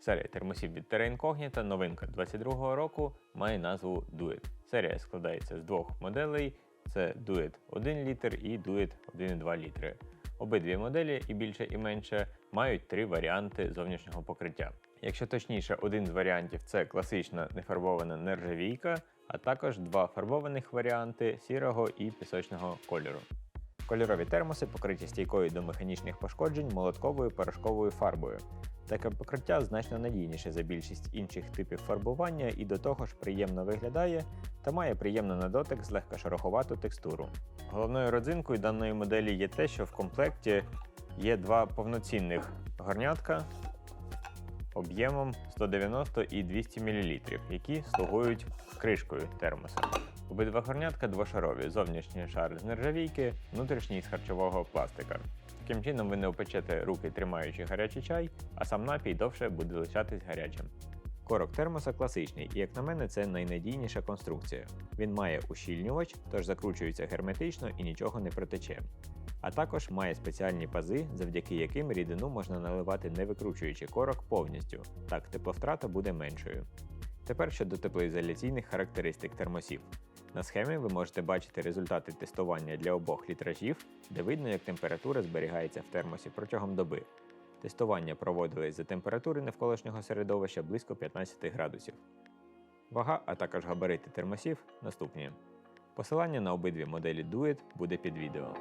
Серія термосів від Terra Incognita, новинка 22-го року, має назву Duet. Серія складається з двох моделей: це Duet 1 літр і Duet 1,2 літри. Обидві моделі, і більше, і менше, мають три варіанти зовнішнього покриття. Якщо точніше, один з варіантів це класична нефарбована нержавійка, а також два фарбованих варіанти сірого і пісочного кольору. Кольорові термоси покриті стійкою до механічних пошкоджень молотковою порошковою фарбою. Таке покриття значно надійніше за більшість інших типів фарбування і до того ж приємно виглядає та має приємно на дотик злегка шероховату текстуру. Головною родзинкою даної моделі є те, що в комплекті є два повноцінних горнятка об'ємом 190 і 200 мл, які слугують кришкою термоса. Обидва горнятка двошарові, зовнішній шар з нержавійки, внутрішній з харчового пластика. Таким чином ви не опечете руки, тримаючи гарячий чай, а сам напій довше буде лишатись гарячим. Корок термоса класичний, і як на мене, це найнадійніша конструкція. Він має ущільнювач, тож закручується герметично і нічого не протече. А також має спеціальні пази, завдяки яким рідину можна наливати не викручуючи корок повністю, так тепловтрата буде меншою. Тепер щодо теплоізоляційних характеристик термосів. На схемі ви можете бачити результати тестування для обох літражів, де видно, як температура зберігається в термосі протягом доби. Тестування проводились за температури навколишнього середовища близько 15 градусів. Вага, а також габарити термосів наступні. Посилання на обидві моделі Duet буде під відео.